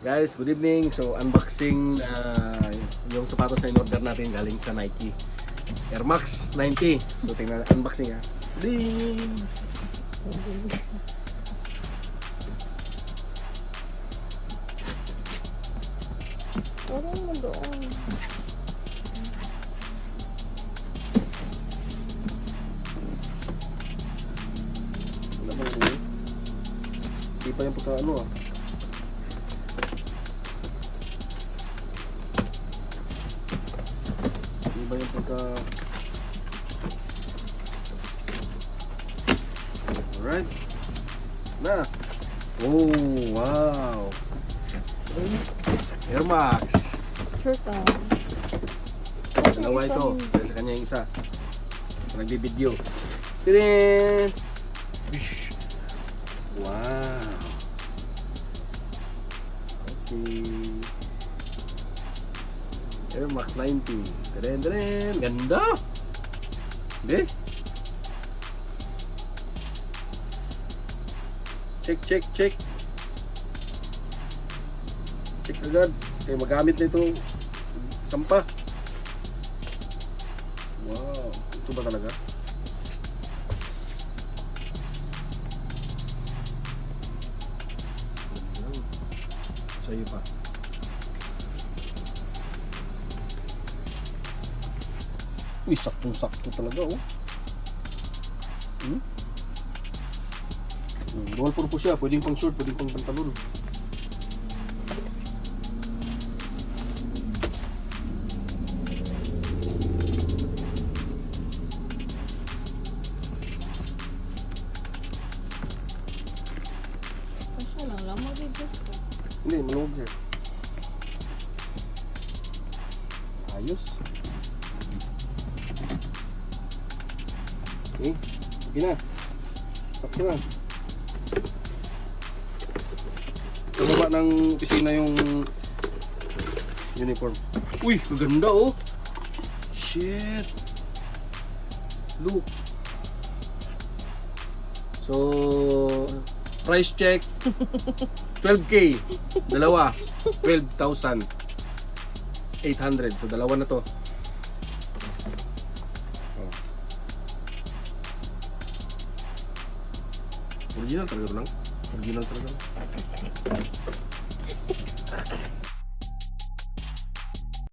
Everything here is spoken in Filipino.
Guys, good evening. So, unboxing uh, yung sapatos na in-order natin galing sa Nike. Air Max 90. So, tingnan unboxing ha. Ding! Parang mo doon. Wala ba yun? Hindi pa yung pagka ano ah. Hindi ba yung pagka... Alright. Na. Oh, wow. Air Max. Shirt ah. Dalawa ito. Dahil sa kanya yung isa. So, nagbibideo. Tirin! Wow! Okay. Air Max 90. Tirin, tirin! Ganda! Hindi? Check, check, check. Check agad. Kaya magamit na ito. Sampa. Wow, ito ba talaga? Sa iyo pa. Uy, saktong-sakto talaga, oh. Hmm? Hmm, Dual purpose siya. Pwedeng pang short, pwedeng pang pantalon. Kasya lang lang mag-adjust ko. Hindi, maluwag siya. Ayos. Okay, sige na. Sakto na. Sa baba ng opisina yung uniform. Uy, maganda oh. Shit. Look. So, price check 12k. Dalawa. 12,000. 800. So, dalawa na to. Original talaga lang. Original talaga.